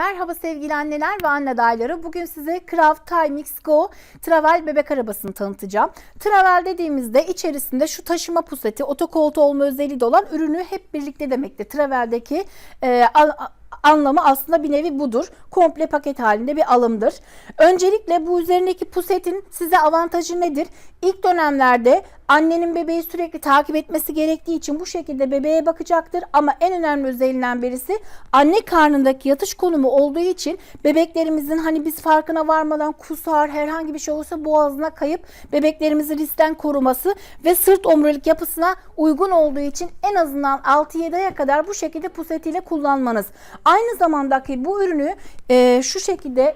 Merhaba sevgili anneler ve anne adayları. Bugün size Kraft Timix Go Travel bebek arabasını tanıtacağım. Travel dediğimizde içerisinde şu taşıma puseti, otokoltuğu olma özelliği de olan ürünü hep birlikte demektir. Travel'deki e, an- anlamı aslında bir nevi budur. Komple paket halinde bir alımdır. Öncelikle bu üzerindeki pusetin size avantajı nedir? İlk dönemlerde annenin bebeği sürekli takip etmesi gerektiği için bu şekilde bebeğe bakacaktır. Ama en önemli özelliğinden birisi anne karnındaki yatış konumu olduğu için bebeklerimizin hani biz farkına varmadan kusar herhangi bir şey olursa boğazına kayıp bebeklerimizi riskten koruması ve sırt omurilik yapısına uygun olduğu için en azından 6-7 aya kadar bu şekilde pusetiyle kullanmanız. Aynı zamandaki bu ürünü e, şu şekilde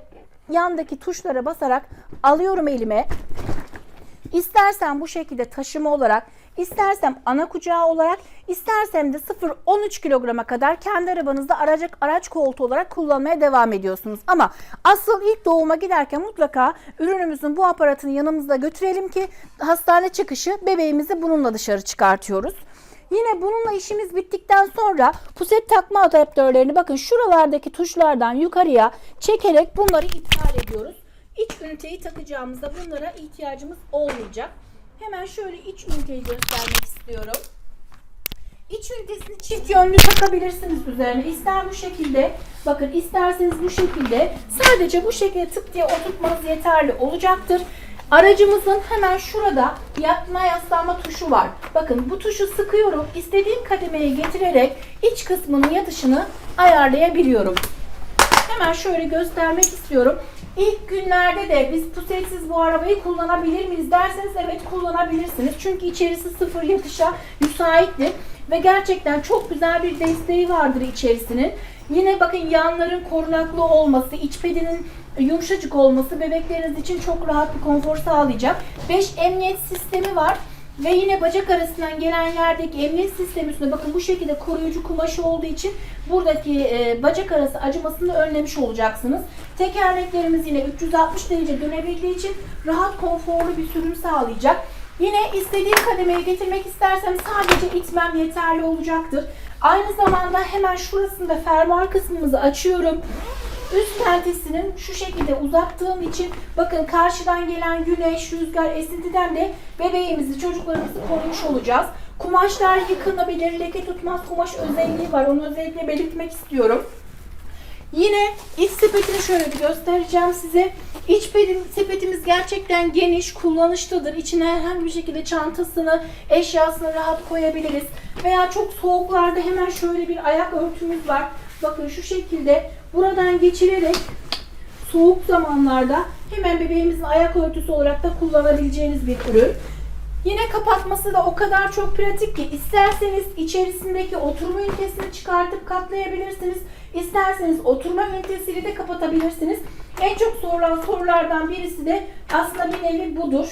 yandaki tuşlara basarak alıyorum elime. İstersen bu şekilde taşıma olarak, istersem ana kucağı olarak, istersem de 0-13 kilograma kadar kendi arabanızda araç, araç koltuğu olarak kullanmaya devam ediyorsunuz. Ama asıl ilk doğuma giderken mutlaka ürünümüzün bu aparatını yanımızda götürelim ki hastane çıkışı bebeğimizi bununla dışarı çıkartıyoruz. Yine bununla işimiz bittikten sonra puset takma adaptörlerini bakın şuralardaki tuşlardan yukarıya çekerek bunları iptal ediyoruz. İç üniteyi takacağımızda bunlara ihtiyacımız olmayacak. Hemen şöyle iç üniteyi göstermek istiyorum. İç ünitesini çift yönlü takabilirsiniz üzerine. İster bu şekilde, bakın isterseniz bu şekilde. Sadece bu şekilde tık diye oturtmanız yeterli olacaktır. Aracımızın hemen şurada yatma yaslanma tuşu var. Bakın bu tuşu sıkıyorum. İstediğim kademeye getirerek iç kısmının yatışını ayarlayabiliyorum. Hemen şöyle göstermek istiyorum. İlk günlerde de biz pusetsiz bu arabayı kullanabilir miyiz derseniz evet kullanabilirsiniz. Çünkü içerisi sıfır yatışa müsaittir. Ve gerçekten çok güzel bir desteği vardır içerisinin. Yine bakın yanların korunaklı olması, iç pedinin yumuşacık olması bebekleriniz için çok rahat bir konfor sağlayacak. 5 emniyet sistemi var. Ve yine bacak arasından gelen yerdeki emniyet sistemi üstünde bakın bu şekilde koruyucu kumaşı olduğu için buradaki e, bacak arası acımasını önlemiş olacaksınız. Tekerleklerimiz yine 360 derece dönebildiği için rahat konforlu bir sürüm sağlayacak. Yine istediğim kademeye getirmek istersem sadece itmem yeterli olacaktır. Aynı zamanda hemen şurasında fermuar kısmımızı açıyorum. Üst pentesinin şu şekilde uzattığım için bakın karşıdan gelen güneş, rüzgar, esintiden de bebeğimizi, çocuklarımızı korumuş olacağız. Kumaşlar yıkanabilir, leke tutmaz kumaş özelliği var. Onu özellikle belirtmek istiyorum. Yine iç sepetini şöyle bir göstereceğim size. İç sepetimiz gerçekten geniş, kullanışlıdır. İçine herhangi bir şekilde çantasını, eşyasını rahat koyabiliriz. Veya çok soğuklarda hemen şöyle bir ayak örtümüz var. Bakın şu şekilde buradan geçirerek soğuk zamanlarda hemen bebeğimizin ayak örtüsü olarak da kullanabileceğiniz bir ürün. Yine kapatması da o kadar çok pratik ki isterseniz içerisindeki oturma ünitesini çıkartıp katlayabilirsiniz. İsterseniz oturma ünitesiyle de kapatabilirsiniz. En çok sorulan sorulardan birisi de aslında bir nevi budur.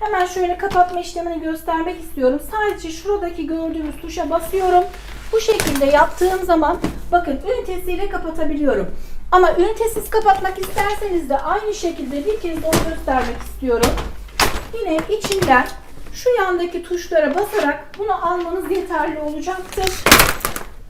Hemen şöyle kapatma işlemini göstermek istiyorum. Sadece şuradaki gördüğünüz tuşa basıyorum. Bu şekilde yaptığım zaman bakın ünitesiyle kapatabiliyorum. Ama ünitesiz kapatmak isterseniz de aynı şekilde bir kez onu göstermek istiyorum. Yine içinden şu yandaki tuşlara basarak bunu almanız yeterli olacaktır.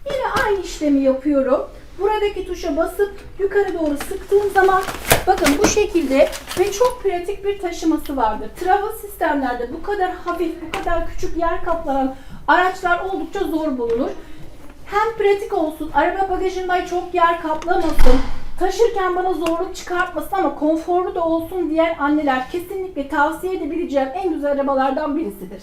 Yine aynı işlemi yapıyorum. Buradaki tuşa basıp yukarı doğru sıktığım zaman bakın bu şekilde ve çok pratik bir taşıması vardır. Travel sistemlerde bu kadar hafif, bu kadar küçük yer kaplanan araçlar oldukça zor bulunur. Hem pratik olsun, araba bagajında çok yer kaplamasın, taşırken bana zorluk çıkartmasın ama konforlu da olsun diyen anneler kesinlikle tavsiye edebileceğim en güzel arabalardan birisidir.